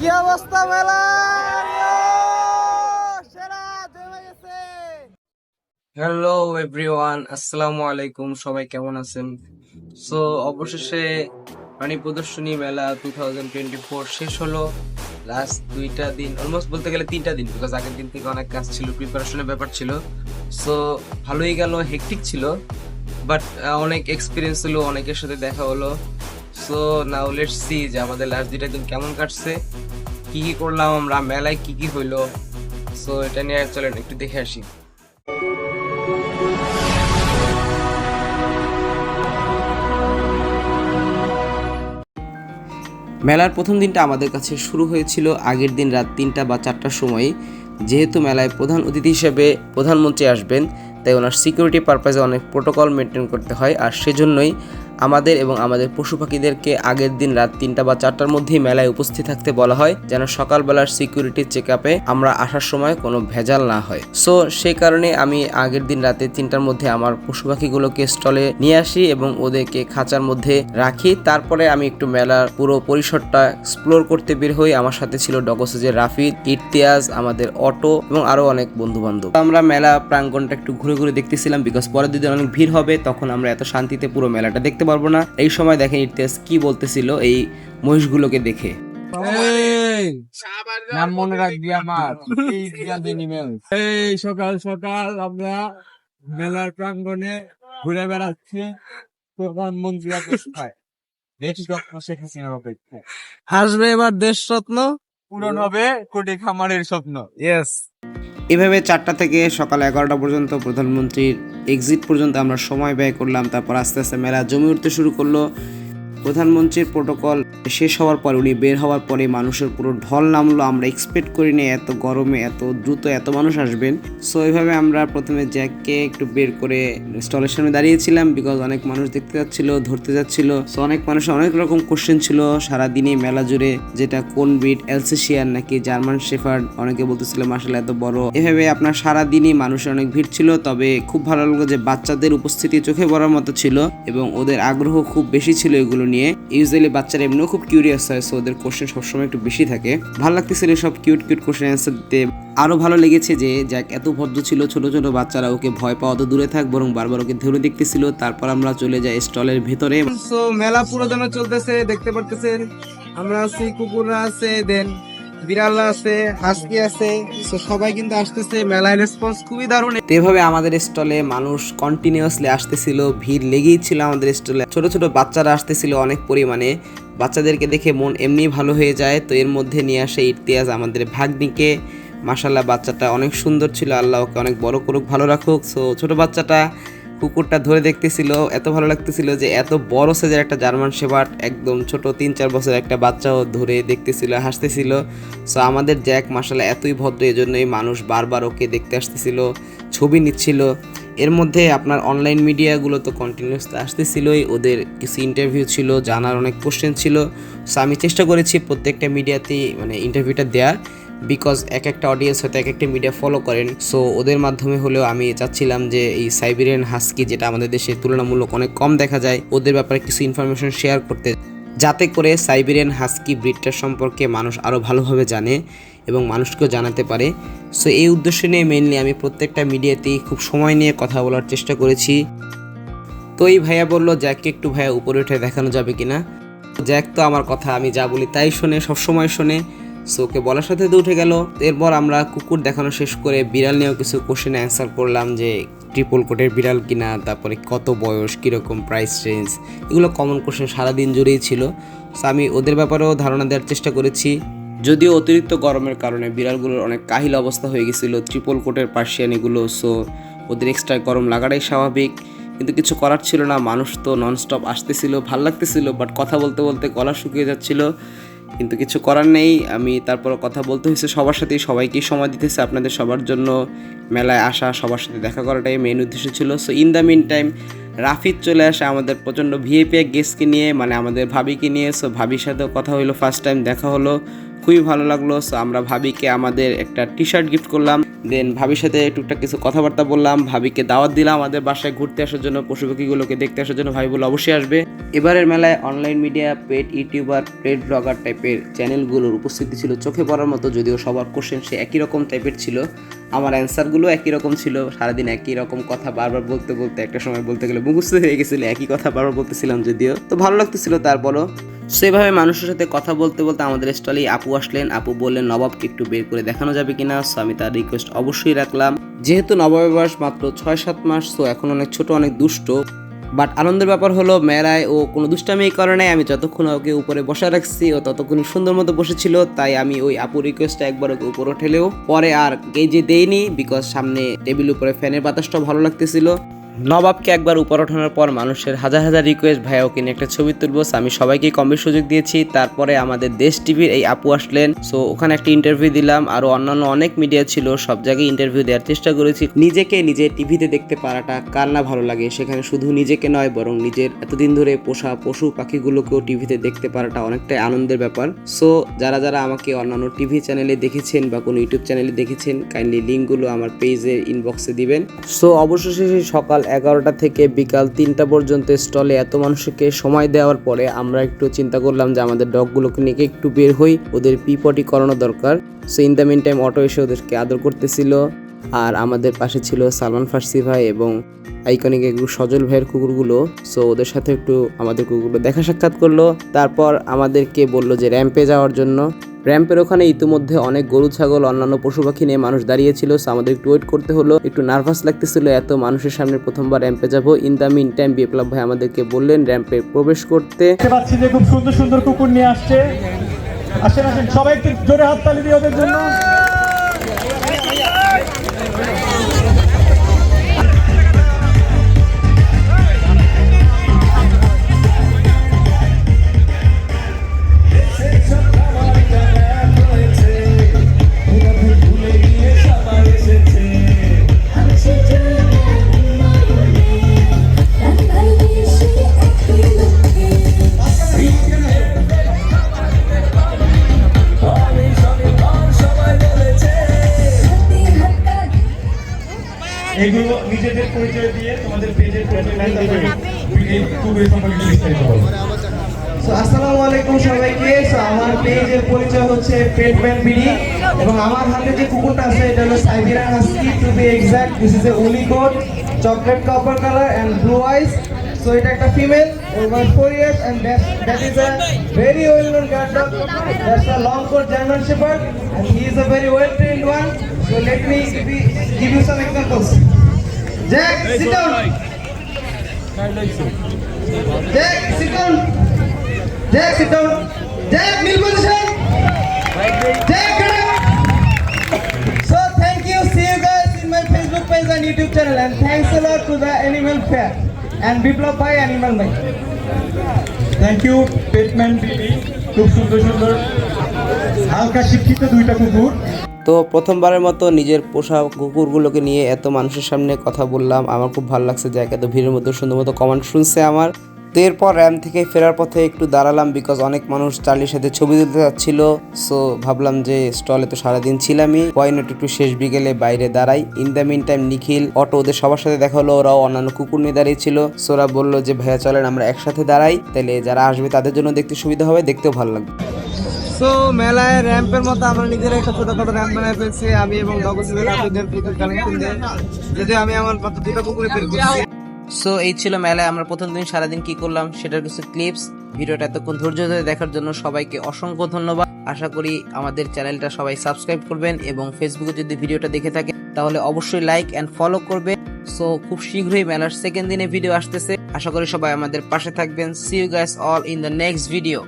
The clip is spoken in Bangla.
কি অবস্থা হ্যালো এভরিওয়ান আসসালামু আলাইকুম, সবাই কেমন আছেন? সো অবশেষে প্রাণী প্রদর্শনী মেলা টু থাউজেন্ড টোয়েন্টি ফোর শেষ হলো। লাস্ট দুইটা দিন অলমোস্ট বলতে গেলে তিনটা দিন বিকজ আগের দিন থেকে অনেক কাজ ছিল প্রিপারেশনের ব্যাপার ছিল। সো ভালোই গেল হেকটিক ছিল বাট অনেক এক্সপিরিয়েন্স হলো, অনেকের সাথে দেখা হলো। সো নাও লেটস সি যে আমাদের লাস্ট দুইটা দিন কেমন কাটছে। কি কি করলাম আমরা, মেলায় কি কি হইল? সো এটা নিয়ে চলেন, একটু দেখে আসি। মেলার প্রথম দিনটা আমাদের কাছে শুরু হয়েছিল আগের দিন রাত তিনটা বা চারটার সময় যেহেতু মেলায় প্রধান অতিথি হিসেবে প্রধানমন্ত্রী আসবেন, তাই ওনার সিকিউরিটি পারপাসে অনেক প্রোটোকল মেনটেন করতে হয়, আর সেজন্যই আমাদের এবং আমাদের পশু পাখিদেরকে আগের দিন রাত তিনটা বা চারটার মধ্যেই মেলায় উপস্থিত থাকতে বলা হয়, যেন সকালবেলার সিকিউরিটি চেক আপে আমরা আসার সময় কোনো ভেজাল না হয়। সো সেই কারণে আমি আগের দিন রাতে তিনটার মধ্যে আমার পশু পাখিগুলোকে স্টলে নিয়ে আসি এবং ওদেরকে খাঁচার মধ্যে রাখি। তারপরে আমি একটু মেলার পুরো পরিসরটা এক্সপ্লোর করতে বের হই। আমার সাথে ছিল ডগসেজের রাফিদ ইর্তিয়াজ আমাদের অটো এবং আরও অনেক বন্ধু বান্ধব আমরা মেলা প্রাঙ্গণটা একটু ঘুরে ঘুরে দেখতেছিলাম বিকজ পরের দিন অনেক ভিড় হবে, তখন আমরা এত শান্তিতে পুরো মেলাটা দেখতে পারব না। এই সময় দেখেন ইর্তিয়াজ কি বলতেছিল এই মহিষগুলোকে দেখে। নাম মনে রাখবি আমার এই সকাল সকাল আমরা মেলার প্রাঙ্গণে ঘুরে বেড়াচ্ছি প্রধানমন্ত্রী দেশ রত্ন শেখ হাসিনার অপেক্ষায়। হাসবে এবার দেশ রত্ন? পূরণ হবে কোটি খামারের স্বপ্ন। ইয়েস এভাবে চারটা থেকে সকাল এগারোটা পর্যন্ত প্রধানমন্ত্রীর এক্সিট পর্যন্ত আমরা সময় ব্যয় করলাম, তারপর আস্তে আস্তে মেলা জমি উঠতে শুরু করল। প্রধানমন্ত্রীর প্রোটোকল শেষ হওয়ার পরে, উনি বের হওয়ার পরে মানুষের পুরো ঢল নামলো। আমরা এক্সপেক্ট করি করিনি এত গরমে, এত দ্রুত এত মানুষ আসবেন। সো এইভাবে আমরা প্রথমে জ্যাককে একটু বের করে স্টলের সামনে দাঁড়িয়েছিলাম বিকজ অনেক মানুষ দেখতে যাচ্ছিল, ধরতে যাচ্ছিল। সো অনেক মানুষের অনেক রকম কোশ্চেন ছিল। সারাদিনই মেলা জুড়ে যেটা কোন বিট এলসেশিয়ান নাকি জার্মান শেফার্ড অনেকে বলতেছিল মাসাল এত বড়। এভাবে আপনার সারাদিনই মানুষের অনেক ভিড় ছিল, তবে খুব ভালো লাগল যে বাচ্চাদের উপস্থিতি চোখে পড়ার মতো ছিল এবং ওদের আগ্রহ খুব বেশি ছিল এগুলো নিয়ে ইউজুয়ালি বাচ্চারা এমনিও খুব কিউরিয়াস হয় সো ওদের কোশ্চেন সবসময় একটু বেশি থাকে। ভালো লাগতেছিল সব কিউট কিউট কোশ্চেন অ্যান্সার দিতে। আরও ভালো লেগেছে যে, যাক, এত ভদ্র ছিল ছোট ছোট বাচ্চারা, ওকে ভয় পাওয়া তো দূরে থাক, বরং বারবার ওকে ধরে দেখতেছিল। তারপর আমরা চলে যাই স্টলের ভেতরে। সো মেলা পুরো যেন চলতেছে, দেখতে পারতেছেন। আমরা আছি, কুকুররা আছে দেন বিড়াল আছে, হাসকি আছে সবাই কিন্তু আসতেছে মেলায়। রেসপন্স খুবই দারুণ। এভাবে আমাদের স্টলে মানুষ কন্টিনিউয়াসলি আসতেছিল, ভিড় লেগেই ছিল আমাদের স্টলে। ছোট ছোট বাচ্চারা আসতেছিল অনেক পরিমাণে। বাচ্চাদেরকে দেখে মন এমনি ভালো হয়ে যায়, তো এর মধ্যে নিয়ে আসে ইতিহাস আমাদের ভাগ্নিকে। মাসাল্লাহ বাচ্চাটা অনেক সুন্দর ছিল, আল্লাহ ওকে অনেক বড় করুক, ভালো রাখুক। সো ছোট বাচ্চাটা কুকুরটা ধরে দেখতেছিল, এত ভালো লাগতেছিল যে এত বড় সাইজের একটা জার্মান শেপার্ড একদম ছোট, তিন চার বছর একটা বাচ্চাও ধরে দেখতেছিল, হাসতেছিল। সো আমাদের জ্যাক মাসাল্লাহ এতই ভদ্র, এজন্যই মানুষ বারবার ওকে দেখতে আসতেছিল, ছবি নিচ্ছিল। এর মধ্যে আপনার অনলাইন মিডিয়াগুলো তো কন্টিনিউস আসতেছিলই, ওদের কিছু ইন্টারভিউ ছিল, জানার অনেক কোশ্চেন ছিল। সো আমি চেষ্টা করেছি প্রত্যেকটা মিডিয়াতেই মানে ইন্টারভিউটা দেওয়ার বিকজ এক একটা অডিয়েন্স হয়তো এক একটা মিডিয়া ফলো করেন। সো ওদের মাধ্যমে হলেও আমি চাচ্ছিলাম যে এই সাইবেরিয়ান হাস্কি যেটা আমাদের দেশে তুলনামূলক অনেক কম দেখা যায়, ওদের ব্যাপারে কিছু ইনফরমেশন শেয়ার করতে। যাতে করে সাইবেরিয়ান হাস্কি ব্রিডটার সম্পর্কে মানুষ আরও ভালোভাবে জানে এবং মানুষকেও জানাতে পারে। সো এই উদ্দেশ্য নিয়ে মেনলি আমি প্রত্যেকটা মিডিয়াতেই খুব সময় নিয়ে কথা বলার চেষ্টা করেছি। তো এই ভাইয়া বলল, জ্যাককে একটু ভাইয়া উপরে উঠে দেখানো যাবে কিনা? জ্যাক তো আমার কথা, আমি যা বলি তাই শোনে, সবসময় শোনে। সো ওকে বলার সাথে তো উঠে গেল। এরপর আমরা কুকুর দেখানো শেষ করে বিড়াল নিয়েও কিছু কোশ্চেন অ্যান্সার করলাম যে ট্রিপল কোটের বিড়াল কিনা, তারপরে কত বয়স, কীরকম প্রাইস রেঞ্জ এগুলো কমন কোশ্চেন সারাদিন জুড়েই ছিল। সো আমি ওদের ব্যাপারেও ধারণা দেওয়ার চেষ্টা করেছি। যদিও অতিরিক্ত গরমের কারণে বিড়ালগুলোর অনেক কাহিল অবস্থা হয়ে গেছিল ট্রিপল কোটের পার্সিয়ান এগুলো সো ওদের এক্সট্রা গরম লাগাটাই স্বাভাবিক। কিন্তু কিছু করার ছিল না, মানুষ তো ননস্টপ আসতেছিল, ভালো লাগতেছিল বাট কথা বলতে বলতে গলা শুকিয়ে যাচ্ছিল। কিন্তু কিছু করার নেই। আমি তারপর কথা বলতে হয়েছে সবার সাথেই, সবাইকেই সময় দিতেছে। আপনাদের সবার জন্য মেলায় আসা, সবার সাথে দেখা করাটাই মেন উদ্দেশ্য ছিল। So in the meantime Rafid চলে আসে আমাদের প্রচণ্ড ভিএপি গেস্টকে নিয়ে মানে আমাদের ভাবিকে নিয়ে। সো ভাবির সাথেও কথা হলো ফার্স্ট টাইম দেখা হলো। খুবই ভালো লাগল। সো আমরা ভাবিকে আমাদের একটা টি শার্ট গিফট করলাম। দেন ভাবির সাথে টুকটাক কিছু কথাবার্তা বললাম। ভাবিকে দাওয়াত দিলাম আমাদের বাসায় ঘুরতে আসার জন্য, পশু পাখিগুলোকে দেখতে আসার জন্য। ভাবি বলে অবশ্যই আসবে। এবারের মেলায় online media paid YouTuber paid blogger টাইপের চ্যানেলগুলোর উপস্থিতি ছিল চোখে পড়ার মতো, যদিও সবার কোশ্চেন সে একই রকম টাইপের ছিল। আমার অ্যান্সারগুলো একই রকম ছিল, সারাদিন একই রকম কথা বারবার বলতে বলতে, একটা সময় বলতে গেলে মুখস্থ হয়ে গেছিল, একই কথা বারবার বলতেছিলাম যদিও। তো ভালো লাগতেছিল তারপরও সেভাবে মানুষের সাথে কথা বলতে বলতে আমাদের স্টলেই আপু আসলেন, আপু বললেন, নবাবকে একটু বের করে দেখানো যাবে কিনা? সো আমি তার রিকোয়েস্ট অবশ্যই রাখলাম। যেহেতু নবাবের বয়স মাত্র ছয় সাত মাস তো এখন অনেক ছোট, অনেক দুষ্ট। বাট আনন্দের ব্যাপার হলো মেলায় ও কোনো দুষ্টামি করে নাই। আমি যতক্ষণ ওকে উপরে বসা রাখছি, ও ততক্ষণ সুন্দর মতো বসেছিল, তাই আমি ওই আপু রিকোয়েস্টটা একবার ওকে উপরে ঠেলেও পরে আর গেজে দেইনি বিকজ সামনে টেবিল উপরে ফ্যানের বাতাসটা ভালো লাগতেছিল। নবাবকে একবার উপর ওঠানোর পর মানুষের হাজার হাজার রিকোয়েস্ট ভাই, ওকে নিয়ে একটা ছবি তুলবো। আমি সবাইকে কম বেশি সুযোগ দিয়েছি। তারপরে আমাদের দেশ টিভির এই আপু আসলেন। সো ওখানে একটা ইন্টারভিউ দিলাম। আর অন্যান্য অনেক মিডিয়া ছিল। সব জায়গায় ইন্টারভিউ দেওয়ার চেষ্টা করেছি। নিজেকে নিজে টিভিতে দেখতে পারাটা কার না ভালো লাগে? সেখানে শুধু নিজেকে নয়, বরং নিজের এতদিন ধরে পোষা পশু পাখিগুলোকেও টিভিতে দেখতে পারাটা অনেকটাই আনন্দের ব্যাপার। সো যারা যারা আমাকে অন্যান্য টিভি চ্যানেলে দেখেছেন বা কোনো ইউটিউব চ্যানেলে দেখেছেন কাইন্ডলি লিঙ্কগুলো আমার পেজের ইনবক্সে দিবেন। সো অবশেষে সকাল এগারোটা থেকে বিকাল তিনটা পর্যন্ত স্টলে এত মানুষকে সময় দেওয়ার পরে আমরা একটু চিন্তা করলাম যে আমাদের ডগগুলোকে নিয়ে একটু বের হই, ওদের পিপটি করানো দরকার। So in the meantime auto এসে ওদেরকে আদর করতেছিল। আর আমাদের পাশে ছিল সালমান ফার্সি ভাই এবং আইকনিক এগুলো সজল ভাইয়ের কুকুরগুলো। সো ওদের সাথে একটু আমাদের কুকুরগুলো দেখা সাক্ষাৎ করল। তারপর আমাদেরকে বলল যে র্যাম্পে যাওয়ার জন্য। র্যাম্পের ওখানে ইতিমধ্যে অনেক গরু, ছাগল, অন্যান্য পশু পাখি নিয়ে মানুষ দাঁড়িয়েছিল। সো আমাদের একটু ওয়েট করতে হলো। একটু নার্ভাস লাগতেছিল, এত মানুষের সামনে প্রথমবার র্যাম্পে যাব। In the meantime Biplab ভাই আমাদেরকে বললেন র্যাম্পে প্রবেশ করতে। পাচ্ছি যে খুব সুন্দর সুন্দর কুকুর নিয়ে আসছে। আসেন আসেন, সবাই জোরে হাততালি দিয়ে ওদের জন্য। এগুলো নিজেদের পরিচয় দিয়ে তোমাদের পেজের পরিচয় দিয়ে এই কুকুরের সম্পর্কে বিস্তারিত বলো। আসসালামু আলাইকুম সবাইকে। আমার পেজের পরিচয় হচ্ছে পেট ব্যান্ড বিডি এবং আমার হাতে যে কুকুরটা আছে এটা হলো Siberian husky to be exact this is a woolly coat chocolate copper colour and blue eyes so এটা একটা female over four years and that is a very well known guard dog that's a long coat German shepherd and he is a very well trained one so let me give you some examples Jack sit down Jack sit down Jack, sit down. Jack, kneel position. Jack, get up. So thank you. See you guys in my Facebook page and YouTube channel. And thanks a lot to the Animal Fair and Biplab Bhai Animal Bhai. Thank you পেটম্যান বিবি খুব সুন্দর সুন্দর হালকা শিক্ষিত দুইটা কুকুর তো প্রথমবারের মতো নিজের পোষা কুকুরগুলোকে নিয়ে এত মানুষের সামনে কথা বললাম। আমার খুব ভালো লাগছে যে এত ভিড়ের মধ্যে সুন্দর মতো কমেন্ট শুনছে আমার। তো এরপর র্যাম থেকে ফেরার পথে একটু দাঁড়ালাম বিকজ অনেক মানুষ চার্লির সাথে ছবি তুলতে যাচ্ছিল। সো ভাবলাম যে স্টলে তো সারাদিন ছিলামই। পয়েন্ট একটু শেষ বিকেলে বাইরে দাঁড়াই। In the meantime Nikhil, auto ওদের সবার সাথে দেখা হলো। ওরাও অন্যান্য কুকুর নিয়ে দাঁড়িয়েছিল সো ওরা বলল যে, ভাইয়া, চলেন, আমরা একসাথে দাঁড়াই। তাহলে যারা আসবে তাদের জন্য দেখতে সুবিধা হবে, দেখতেও ভালো লাগবে। সো মেলায় র্যাম্পের মতো আমরা নিজেরা একটা ছোটখাটো র্যাম্প বানায় ফেলছি, আমি এবং যদি আমি আমার দুটো কুকুরে বের সো এই ছিল মেলায় আমরা প্রথম দিন সারাদিন কি করলাম, সেটার কিছু ক্লিপস ভিডিওটা এতক্ষণ ধৈর্য ধরে দেখার জন্য সবাইকে অসংখ্য ধন্যবাদ। আশা করি আমাদের চ্যানেলটা সবাই সাবস্ক্রাইব করবেন এবং ফেসবুকে যদি ভিডিওটা দেখে থাকেন, তাহলে অবশ্যই লাইক অ্যান্ড ফলো করবে সো খুব শীঘ্রই মেলার সেকেন্ড দিনে ভিডিও আসতেছে। আশা করি সবাই আমাদের পাশে থাকবেন। See you guys all in the next video